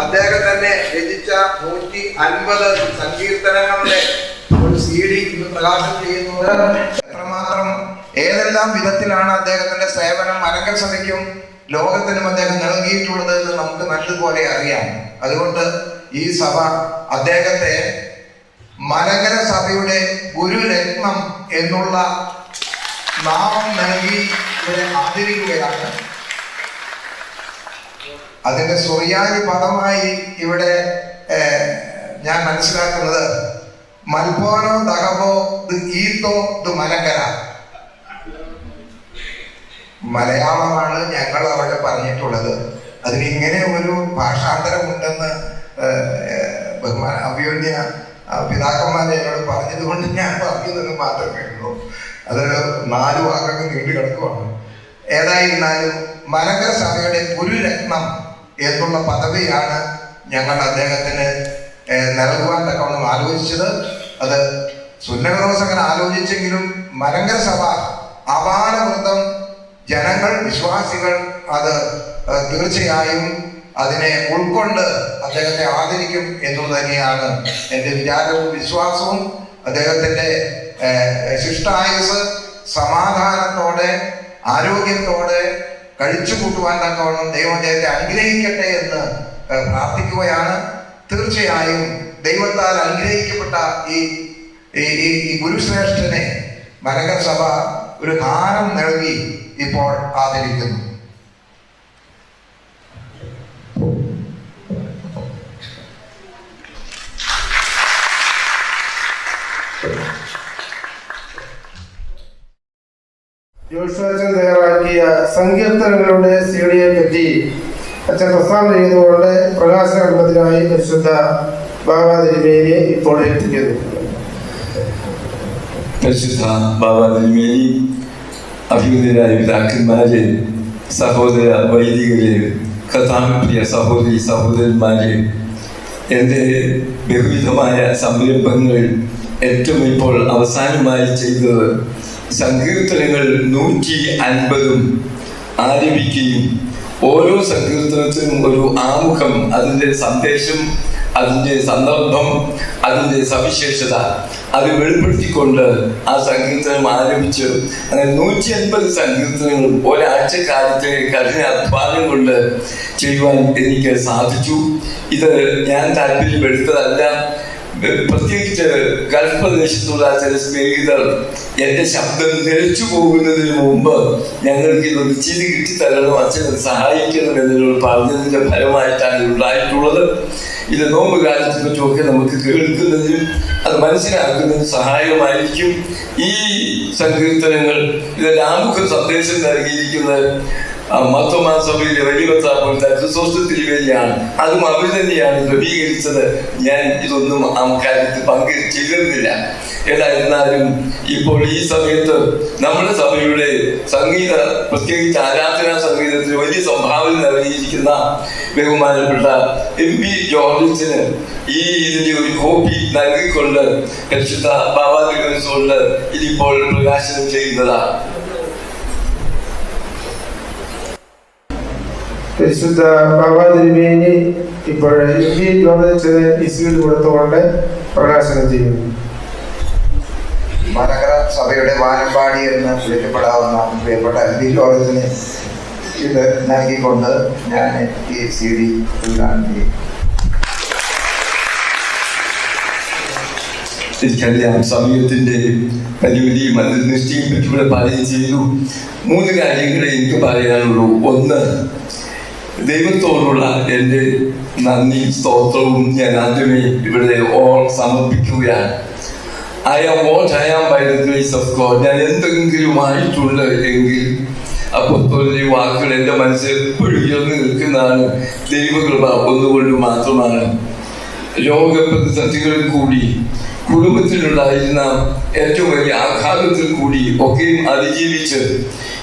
അദ്ദേഹം തന്നെ രചിച്ച നൂറ്റി അൻപത് സങ്കീർത്തനങ്ങളുടെ ഒരു സി ഡി ഇന്ന് പ്രകാശനം ചെയ്യുന്നത്. എത്രമാത്രം ഏതെല്ലാം വിധത്തിലാണ് അദ്ദേഹത്തിന്റെ സേവനം മലങ്കൽ സഭയ്ക്കും ലോകത്തിനും അദ്ദേഹം നൽകിയിട്ടുള്ളത് എന്ന് നമുക്ക് നല്ലതുപോലെ അറിയാം. അതുകൊണ്ട് ഈ സഭ അദ്ദേഹത്തെ മലങ്കര സഭയുടെ ഗുരുരത്നം എന്നുള്ള നാമം നൽകി ഇവരെ ആദരിക്കുകയാണ്. അതിന്റെ സുറിയാനി പദമായി ഇവിടെ ഞാൻ മനസ്സിലാക്കുന്നത് മൽപോനോ ദഹബോ ഈത്തോ ദ് മലങ്കര. മലയാളമാണ് ഞങ്ങൾ അവിടെ പറഞ്ഞിട്ടുള്ളത്. അതിന് ഇങ്ങനെ ഒരു ഭാഷാന്തരം ഉണ്ടെന്ന് ബഹുമാന അഭിയോന്യ പിതാക്കന്മാർ എന്നോട് പറഞ്ഞത് കൊണ്ട് ഞാൻ പറഞ്ഞതെന്ന് മാത്രമേ ഉള്ളൂ. അത് നാല് വാക്കൊക്കെ നീണ്ടു കിടക്കുവാണ് ഏതായിരുന്നാലും മലങ്കര സഭയുടെ ഗുരുരത്നം എന്നുള്ള പദവിയാണ് ഞങ്ങൾ അദ്ദേഹത്തിന് നൽകുവാൻ തക്കവണ്ണം ആലോചിച്ചത്. അത് സുന്നകദോസകൻ ആലോചിച്ചെങ്കിലും മലങ്കര സഭ അപാരവൃത്തം ജനങ്ങൾ വിശ്വാസികൾ അത് തീർച്ചയായും അതിനെ ഉൾക്കൊണ്ട് അദ്ദേഹത്തെ ആദരിക്കും എന്നു തന്നെയാണ് എന്റെ വിചാരവും വിശ്വാസവും. അദ്ദേഹത്തിന്റെ ശിഷ്ടായുസ് സമാധാനത്തോടെ ആരോഗ്യത്തോടെ കഴിച്ചു കൂട്ടുവാൻ തക്കവണ്ണം ദൈവം അദ്ദേഹത്തെ അനുഗ്രഹിക്കട്ടെ എന്ന് പ്രാർത്ഥിക്കുകയാണ്. തീർച്ചയായും ദൈവത്താൽ അനുഗ്രഹിക്കപ്പെട്ട ഈ ഈ ഗുരുശ്രേഷ്ഠനെ മരകസഭ സഭ ഒരു ഹാരം നൽകി ഇപ്പോൾ ആദരിക്കുന്നു തയ്യാറാക്കിയ സങ്കീർത്തനങ്ങളുടെ സീഡിയെ പറ്റി അച്ഛൻ പ്രസ്താവന ചെയ്തുകൊണ്ട് പ്രകാശകർമ്മത്തിനായി പരിശുദ്ധ ബാബാ തിരുമേനിയെ ഇപ്പോൾ എത്തിക്കുന്നു പരിശുദ്ധ ബാബാ തിരുമേനി അഭിമുഖരായ പിതാക്കന്മാരെ സഹോദര വൈദികരെ കഥാപ്രിയ സഹോദരി സഹോദരന്മാരെ എന്റെ ബഹുവിധമായ സംരംഭങ്ങൾ ഏറ്റവും ഇപ്പോൾ അവസാനമായി ചെയ്തത് സങ്കീർത്തനങ്ങൾ നൂറ്റി അൻപതും ആരംഭിക്കുകയും ഓരോ സങ്കീർത്തനത്തിനും ഒരു ആമുഖം അതിന്റെ സന്ദേശം അതിന്റെ സന്ദർഭം അതിന്റെ സവിശേഷത അത് വെളിപ്പെടുത്തിക്കൊണ്ട് ആ സങ്കീർത്തനം ആരംഭിച്ചു അങ്ങനെ നൂറ്റി അൻപത് സങ്കീർത്തനങ്ങൾ ഒരാഴ്ച കാലത്തെ കഠിന അധ്വാനം കൊണ്ട് ചെയ്യുവാൻ എനിക്ക് സാധിച്ചു. ഇത് ഞാൻ താല്പര്യപ്പെടുത്തതല്ല. പ്രത്യേകിച്ച് ഗൾഫ് പ്രദേശത്തുള്ള ചില സ്നേഹിതർ എന്റെ ശബ്ദം നിലച്ചു പോകുന്നതിന് മുമ്പ് ഞങ്ങൾക്ക് ഇതൊന്ന് ചിരി കിട്ടി തരണം അച്ഛനെ സഹായിക്കണം എന്നുള്ള പറഞ്ഞതിന്റെ ഫലമായിട്ടാണ് ഇത് ഉണ്ടായിട്ടുള്ളത്. ഇത് നോമ്പ് കാലത്തെ പറ്റുമൊക്കെ നമുക്ക് കേൾക്കുന്നതിനും അത് മനസ്സിലാക്കുന്നതിനും സഹായകമായിരിക്കും. ഈ സങ്കീർത്തനങ്ങൾ ഇതിന്റെ ആമുഖ സന്ദേശം നൽകിയിരിക്കുന്നത് മത്തമാ സഭയിലെ വലിയ പോലത്തെ സ്വസ്ഥത്തിൽ വരികയാണ്. അതും അവർ തന്നെയാണ് ക്രമീകരിച്ചത് ഞാൻ ഇതൊന്നും ആ കാര്യത്തിൽ പങ്കു ചേരുന്നില്ല ഏതായിരുന്നാലും ഇപ്പോൾ ഈ സമയത്ത് നമ്മുടെ സഭയുടെ സംഗീത പ്രത്യേകിച്ച് ആരാധനാ സംഗീതത്തിന് വലിയ സംഭാവന നൽകിയിരിക്കുന്ന ബഹുമാനപ്പെട്ട എം പി ജോർജിന് ഈ ഇതിന്റെ ഒരു കോപ്പി നൽകിക്കൊണ്ട് രക്ഷിത ബാബാ കൊണ്ട് ഇതിപ്പോൾ പ്രകാശനം ചെയ്യുന്നതാണ് പരിശുദ്ധ ബാബാ തിരുമേനി ഇപ്പോൾ ഈ സീഡ് കൊടുത്തുകൊണ്ട് പ്രകാശനം ചെയ്യുന്നു. മലങ്കര സഭയുടെ വാനമ്പാടി എന്ന് വിളിക്കപ്പെടാവുന്ന പ്രിയപ്പെട്ട എൽ ഡി ലോകത്തിന് ഇത് നൽകിക്കൊണ്ട് ഞാൻ ഈ സി ഡി ഉദ്ഘാടനം ചെയ്യും എനിക്കറിയാം സമയത്തിന്റെ പരിമിതിയും അത് നിശ്ചയം പറ്റിവിടെ പറയുകയും ചെയ്തു. മൂന്ന് കാര്യങ്ങളെ എനിക്ക് പറയാനുള്ളൂ. ഒന്ന് ദൈവത്തോടുള്ള എന്റെ നന്ദി സ്തോത്രവും ഞാൻ ആദ്യമേ ഇവിടെ ഓൾ സമർപ്പിക്കുകയാണ്. I am what I am by the grace of God ഞാൻ എന്തെങ്കിലും ആയിട്ടുണ്ട് എങ്കിൽ അപ്പോൾ ഈ വാക്കുകൾ എന്റെ മനസ്സിൽ എപ്പോഴും നിൽക്കുന്നതാണ്. ദൈവകൃപ ഒന്നുകൊണ്ട് മാത്രമാണ്. രോഗപ്രതിസന്ധികളിൽ കൂടി കുടുംബത്തിലുണ്ടായിരുന്ന ഏറ്റവും വലിയ ആഘാതത്തിൽ കൂടി ഒക്കെയും അതിജീവിച്ച്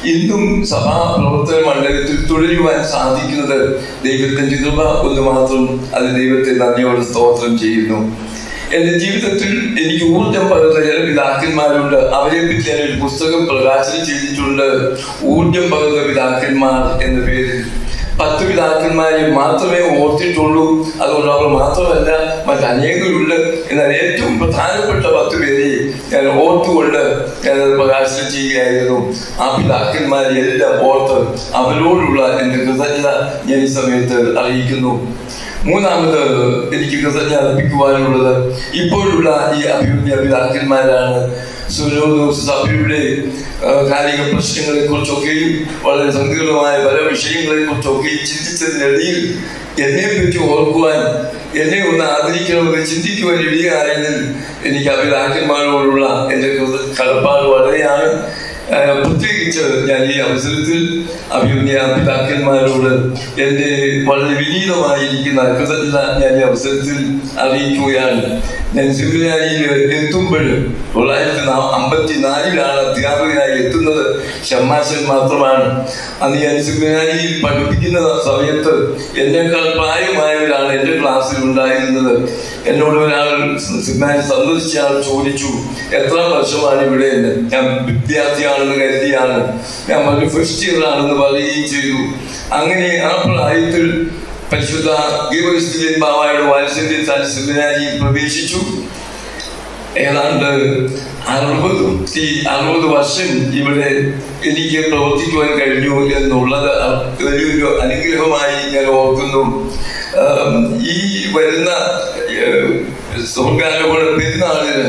ഇന്നും സഭാ പ്രവർത്തന മണ്ഡലത്തിൽ തുടരുവാൻ സാധിക്കുന്നത് ദൈവത്തിന്റെ കൃപ ഒന്ന് മാത്രം അത് ദൈവത്തെ നന്ദിയോടെ സ്തോത്രം ചെയ്യുന്നു. എന്റെ ജീവിതത്തിൽ എനിക്ക് ഊർജം പകർന്ന ചില പിതാക്കന്മാരുണ്ട്. അവരെ പറ്റി ഞാൻ ഒരു പുസ്തകം പ്രകാശനം ചെയ്തിട്ടുണ്ട്. ഊർജം പകർന്ന പിതാക്കന്മാർ എന്ന പേരിൽ. പത്ത് പിതാക്കന്മാരെ മാത്രമേ ഓർത്തിട്ടുള്ളൂ. അതുകൊണ്ട് അവർ മാത്രമല്ല മറ്റനേകരുണ്ട്. എന്നാൽ ഏറ്റവും പ്രധാനപ്പെട്ട പത്ത് പേരെ ഞാൻ ഓർത്തുകൊണ്ട് ഞാനത് പ്രകാശനം ചെയ്യുകയായിരുന്നു ആ പിതാക്കന്മാരെ എല്ലാം ഓർത്ത് അവരോടുള്ള എന്റെ കൃതജ്ഞത ഞാൻ ഈ സമയത്ത് അറിയിക്കുന്നു. മൂന്നാമത് എനിക്ക് കൃതജ്ഞ അർപ്പിക്കുവാനുള്ളത് ഇപ്പോഴുള്ള ഈ അഭിവൃദ്ധി പിതാക്കന്മാരാണ്. സുലോദോസ് സഭയുടെ കാലിക പ്രശ്നങ്ങളെ കുറിച്ചൊക്കെയും വളരെ സങ്കീർണമായ പല വിഷയങ്ങളെ കുറിച്ചൊക്കെയും ചിന്തിച്ചതിനിടയിൽ എന്നെ പറ്റി ഓർക്കുവാൻ എന്നെ ഒന്ന് ആദരിക്കണമെന്ന് ചിന്തിക്കുവാൻ ഇടയായെങ്കിൽ എനിക്ക് അഭിലാക്കന്മാരോടുള്ള എന്റെ കടപ്പാട് വളരെയാണ് പ്രത്യേകിച്ച് ഞാൻ ഈ അവസരത്തിൽ അഭിമുഖ്യ പിതാക്കന്മാരോട് എന്റെ വളരെ വിനീതമായിരിക്കുന്ന കൃതജ്ഞത ഞാൻ ഈ അവസരത്തിൽ അറിയിക്കുകയാണ്. ഞാൻ സെമിനാരിയിൽ എത്തുമ്പോൾ തൊള്ളായിരത്തി അമ്പത്തി നാലിലാണ് അധ്യാപകനായി എത്തുന്നത്. ഷമ്മാശൻ മാത്രമാണ്. അന്ന് സെമിനാരിയിൽ പഠിപ്പിക്കുന്ന സമയത്ത് എന്നേക്കാൾ പ്രായമായവരാണ് എന്റെ ക്ലാസ്സിൽ ഉണ്ടായിരുന്നത്. എന്നോട് ഒരാൾ സന്ദർശിച്ച ആൾ ചോദിച്ചു എത്ര വർഷമാണ് ഇവിടെ? എന്ന്. ഞാൻ വിദ്യാർത്ഥിയാണെന്ന് കരുതിയാണ്. ഞാൻ പറഞ്ഞു ഫസ്റ്റ് ഇയർ ആണെന്ന് പറയുകയും ചെയ്തു. അങ്ങനെ ആ പ്രായത്തിൽ പരിശുദ്ധ ഗീവസ്തുല്യൻ ബാബായുടെ വാത്സല്യ സെമിനാരിയിൽ പ്രവേശിച്ചു. ഏതാണ്ട് അറുപത് ഈ അറുപത് വർഷം ഇവിടെ എനിക്ക് പ്രവർത്തിക്കുവാൻ കഴിഞ്ഞു എന്നുള്ളത് വലിയൊരു അനുഗ്രഹമായി ഞാൻ ഓർക്കുന്നു. ഈ വരുന്ന സ്വർഗാരോപണ പെരുന്നാളിന്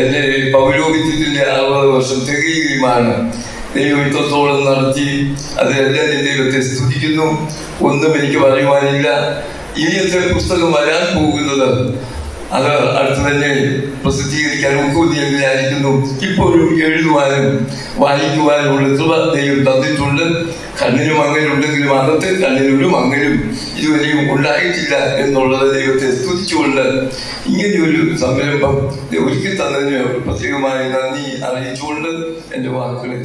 എന്റെ പൗരോഹിത്യത്തിന്റെ അറുപത് വർഷം തികയുകയുമാണ്. ദൈവം ഇത്രത്തോളം നടത്തി അതെല്ലാം ഞാൻ ദൈവത്തെ സ്തുതിക്കുന്നു. ഒന്നും എനിക്ക് പറയുവാനില്ല. ഇനിയത്തെ പുസ്തകം വരാൻ പോകുന്നത്. അത് അടുത്ത് തന്നെ പ്രസിദ്ധീകരിക്കാൻ ഒക്കുമെന്ന് എന്ന് വിചാരിക്കുന്നു ഇപ്പോഴും എഴുതുവാനും വായിക്കുവാനുമുള്ള കൃപ ദൈവം തന്നിട്ടുണ്ട്. കണ്ണിന് മങ്ങലുണ്ടെങ്കിലും അകത്ത് കണ്ണിനൊരു മങ്ങലും ഇതുവരെയും ഉണ്ടായിട്ടില്ല എന്നുള്ളത് ദൈവത്തെ സ്തുതിച്ചുകൊണ്ട് ഇങ്ങനെയൊരു സംരംഭം ഒരുക്കി തന്നതിന് പ്രത്യേകമായി നന്ദി അറിയിച്ചുകൊണ്ട് എന്റെ വാക്കുകൾ